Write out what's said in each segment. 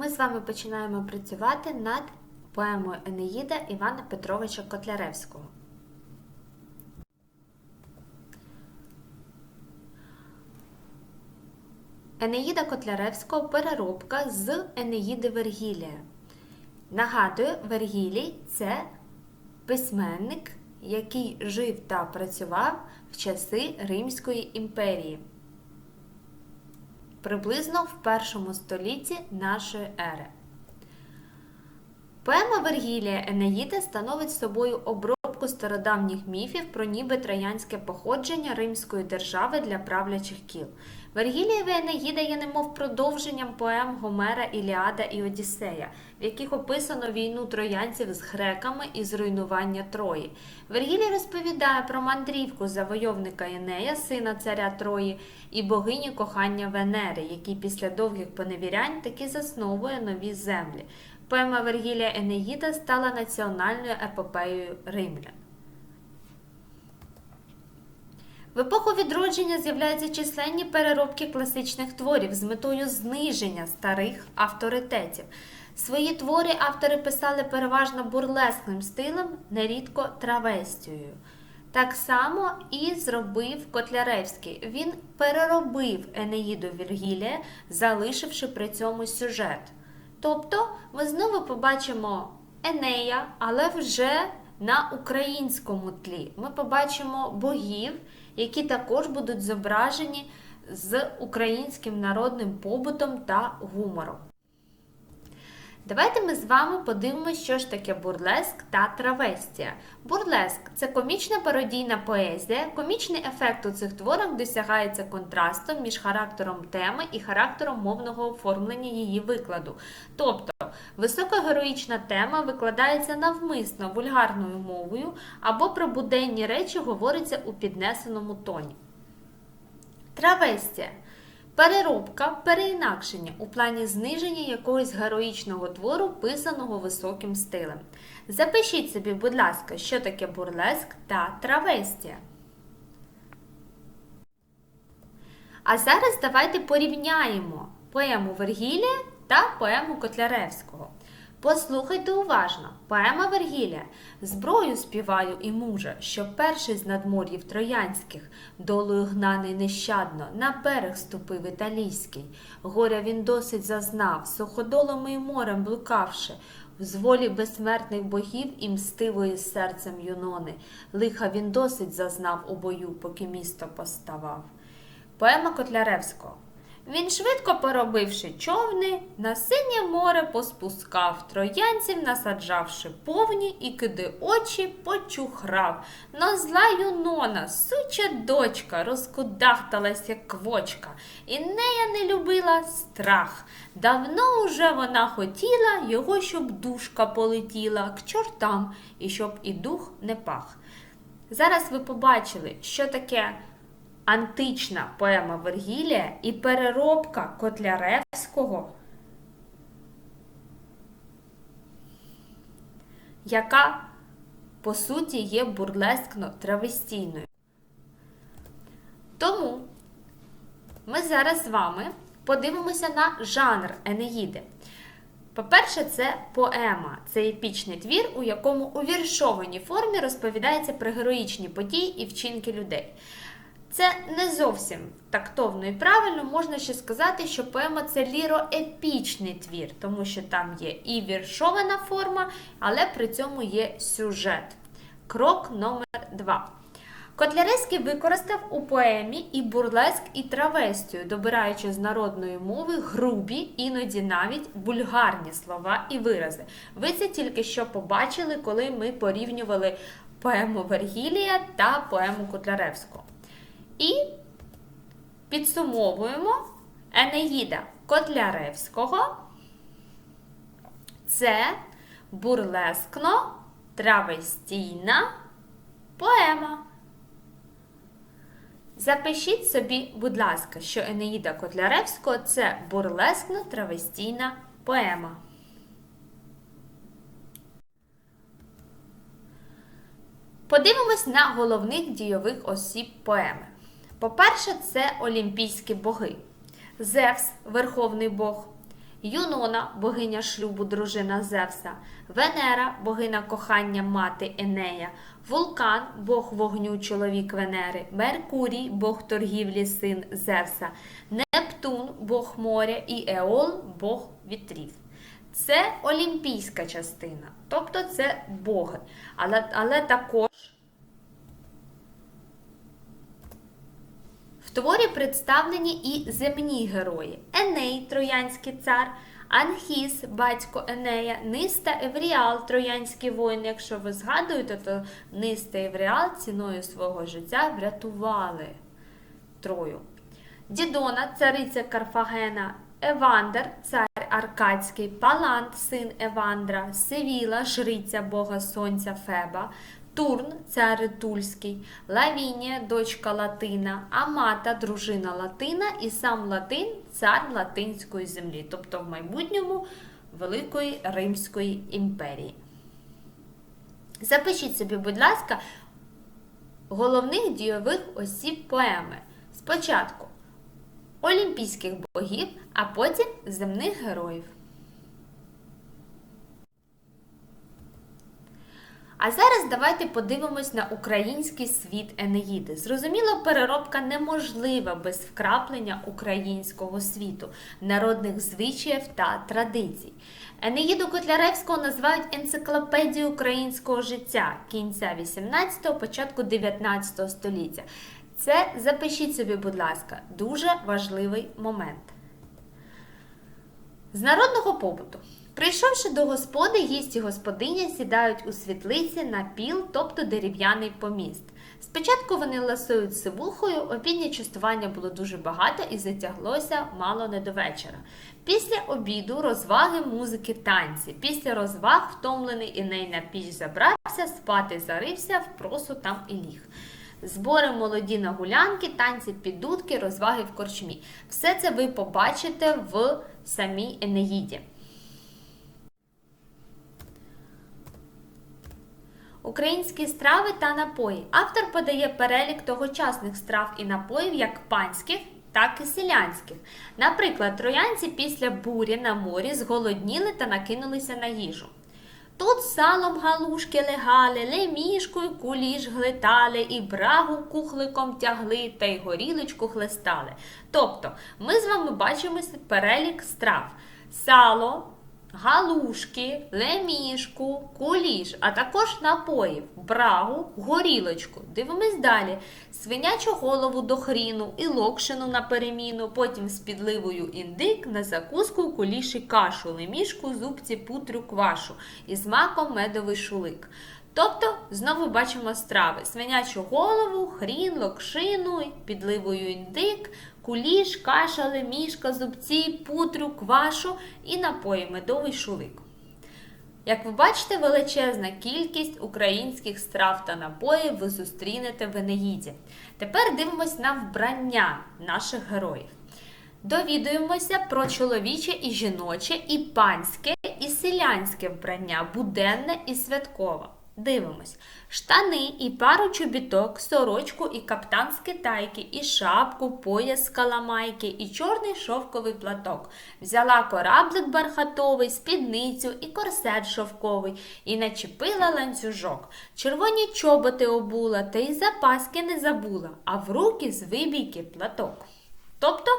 Ми з вами починаємо працювати над поемою Енеїда Івана Петровича Котляревського. Енеїда Котляревського переробка з Енеїди Вергілія. Нагадую, Вергілій це письменник, який жив та працював в часи Римської імперії приблизно в першому столітті нашої ери. Поема Вергілія Енеїда становить собою обробку стародавніх міфів про ніби троянське походження Римської держави для правлячих кіл. Вергілієва Енеїда є немов продовженням поем Гомера, Іліада і Одіссея, в яких описано війну троянців з греками і зруйнування Трої. Вергілій розповідає про мандрівку завойовника Енея, сина царя Трої, і богині кохання Венери, який після довгих поневірянь таки засновує нові землі. Поема Вергілія Енеїда стала національною епопеєю римлян. В епоху відродження з'являються численні переробки класичних творів з метою зниження старих авторитетів. Свої твори автори писали переважно бурлескним стилем, нерідко травестією. Так само і зробив Котляревський. Він переробив Енеїду Віргілія, залишивши при цьому сюжет. Тобто ми знову побачимо Енея, але вже на українському тлі. Ми побачимо богів, які також будуть зображені з українським народним побутом та гумором. Давайте ми з вами подивимося, що ж таке бурлеск та травестія. Бурлеск це комічна пародійна поезія. Комічний ефект у цих творах досягається контрастом між характером теми і характером мовного оформлення її викладу. Тобто, високогероїчна тема викладається навмисно вульгарною мовою або про буденні речі говориться у піднесеному тоні. Травестія Переробка, переінакшення у плані зниження якогось героїчного твору, писаного високим стилем. Запишіть собі, будь ласка, що таке бурлеск та травестія. А зараз давайте порівняємо поему Вергілія та поему Котляревського. Послухайте уважно, поема Вергілія. Зброю співаю і мужа, що перший з надмор'їв троянських, долою гнаний нещадно, на берег ступив італійський. Горя він досить зазнав, суходолом і морем блукавши, в зволі безсмертних богів і мстивої серцем юнони. Лиха він досить зазнав у бою, поки місто поставав. Поема Котляревського. Він швидко поробивши човни, на синє море поспускав, троянців насаджавши повні і киди очі почухрав. Но зла юнона, суча дочка, розкудахталась, як квочка, і нея не любила страх. Давно уже вона хотіла його, щоб душка полетіла к чортам, і щоб і дух не пах. Зараз ви побачили, що таке антична поема Вергілія і переробка Котляревського, яка, по суті, є бурлескно травестійною. Тому ми зараз з вами подивимося на жанр Енеїди. По-перше, це поема, це епічний твір, у якому у віршованій формі розповідається про героїчні події і вчинки людей. Це не зовсім тактовно і правильно, можна ще сказати, що поема це ліроепічний твір, тому що там є і віршована форма, але при цьому є сюжет. Крок номер 2 Котляревський використав у поемі і бурлеск, і травестію, добираючи з народної мови грубі, іноді навіть вульгарні слова і вирази. Ви це тільки що побачили, коли ми порівнювали поему Вергілія та поему Котляревського. І підсумовуємо Енеїда Котляревського. Це бурлескно травестійна поема. Запишіть собі, будь ласка, що Енеїда Котляревського це бурлескно травестійна поема. Подивимось на головних дійових осіб поеми. По-перше, це олімпійські боги. Зевс, верховний Бог, Юнона богиня шлюбу, дружина Зевса, Венера богиня кохання мати Енея, Вулкан бог вогню, чоловік Венери, Меркурій бог торгівлі, син Зевса, Нептун бог моря і Еол бог вітрів. Це олімпійська частина, тобто це боги. Але, але також творі представлені і земні герої: Еней, троянський цар, Анхіс, батько Енея, Ниста Евріал, троянський воїн. Якщо ви згадуєте, то Ниста Евріал ціною свого життя врятували Трою. Дідона, цариця Карфагена, Евандер, цар Аркадський, Палант, син Евандра, Севіла, жриця Бога Сонця Феба, Турн, цар Тульський, Лавінія, дочка Латина, Амата, дружина Латина і сам Латин, цар Латинської землі, тобто в майбутньому Великої Римської імперії. Запишіть собі, будь ласка, головних дійових осіб поеми. Спочатку олімпійських богів, а потім земних героїв. А зараз давайте подивимось на український світ Енеїди. Зрозуміло, переробка неможлива без вкраплення українського світу, народних звичаїв та традицій. Енеїду Котляревського називають енциклопедією українського життя кінця 18-го, початку 19 століття. Це запишіть собі, будь ласка, дуже важливий момент. З народного побуту. Прийшовши до господи, гість і господиня сідають у світлиці на піл, тобто дерев'яний поміст. Спочатку вони ласують сивухою, обіднє частування було дуже багато і затяглося мало не до вечора. Після обіду розваги, музики, танці. Після розваг втомлений Іней на піч забрався, спати зарився, в просу там і ліг. Збори молоді на гулянки, танці під дудки, розваги в корчмі. Все це ви побачите в самій Енеїді. Українські страви та напої. Автор подає перелік тогочасних страв і напоїв як панських, так і селянських. Наприклад, троянці після бурі на морі зголодніли та накинулися на їжу. Тут салом галушки легали, лемішкою куліш глитали, і брагу кухликом тягли, та й горілочку хлестали. Тобто, ми з вами бачимо перелік страв: сало, галушки, лемішку, куліш, а також напоїв, брагу, горілочку. Дивимось далі. Свинячу голову до хріну і локшину на переміну, потім з підливою індик на закуску куліш і кашу, лемішку, зубці, путрю, квашу і з маком медовий шулик. Тобто, знову бачимо страви: свинячу голову, хрін, локшину, підливою індик, куліш, каша, лемішка, зубці, путру, квашу і напої медовий шулик. Як ви бачите, величезна кількість українських страв та напоїв ви зустрінете в Енеїді. Тепер дивимось на вбрання наших героїв. Довідуємося про чоловіче і жіноче, і панське, і селянське вбрання, буденне і святкове. Дивимось. Штани і пару чобіток, сорочку і каптан з китайки, і шапку, пояс з каламайки, і чорний шовковий платок. Взяла кораблик бархатовий, спідницю і корсет шовковий, і начепила ланцюжок. Червоні чоботи обула, та й запаски не забула, а в руки з вибійки платок. Тобто,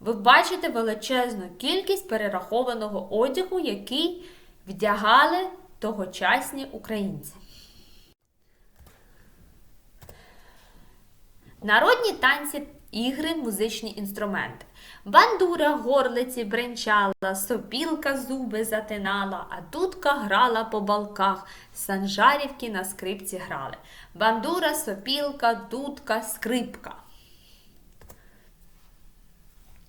ви бачите величезну кількість перерахованого одягу, який вдягали тогочасні українці. Народні танці, ігри, музичні інструменти. Бандура горлиці бренчала, сопілка зуби затинала, а дудка грала по балках, санжарівки на скрипці грали. Бандура, сопілка, дудка, скрипка.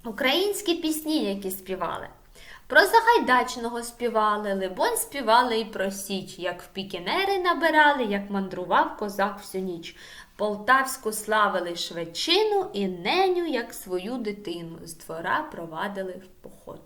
Українські пісні, які співали. Про Загайдачного співали, либонь співали і про Січ, як в пікінери набирали, як мандрував козак всю ніч. Полтавську славили шведчину і неню, як свою дитину, з двора провадили в поход.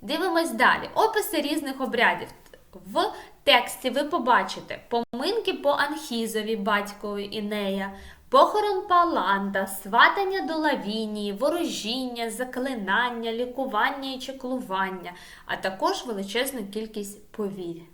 Дивимось далі. Описи різних обрядів. В тексті ви побачите поминки по Анхізові, батькові Інея, Похорон Паланда, сватання до Лавінії, ворожіння, заклинання, лікування і чеклування, а також величезну кількість повірь.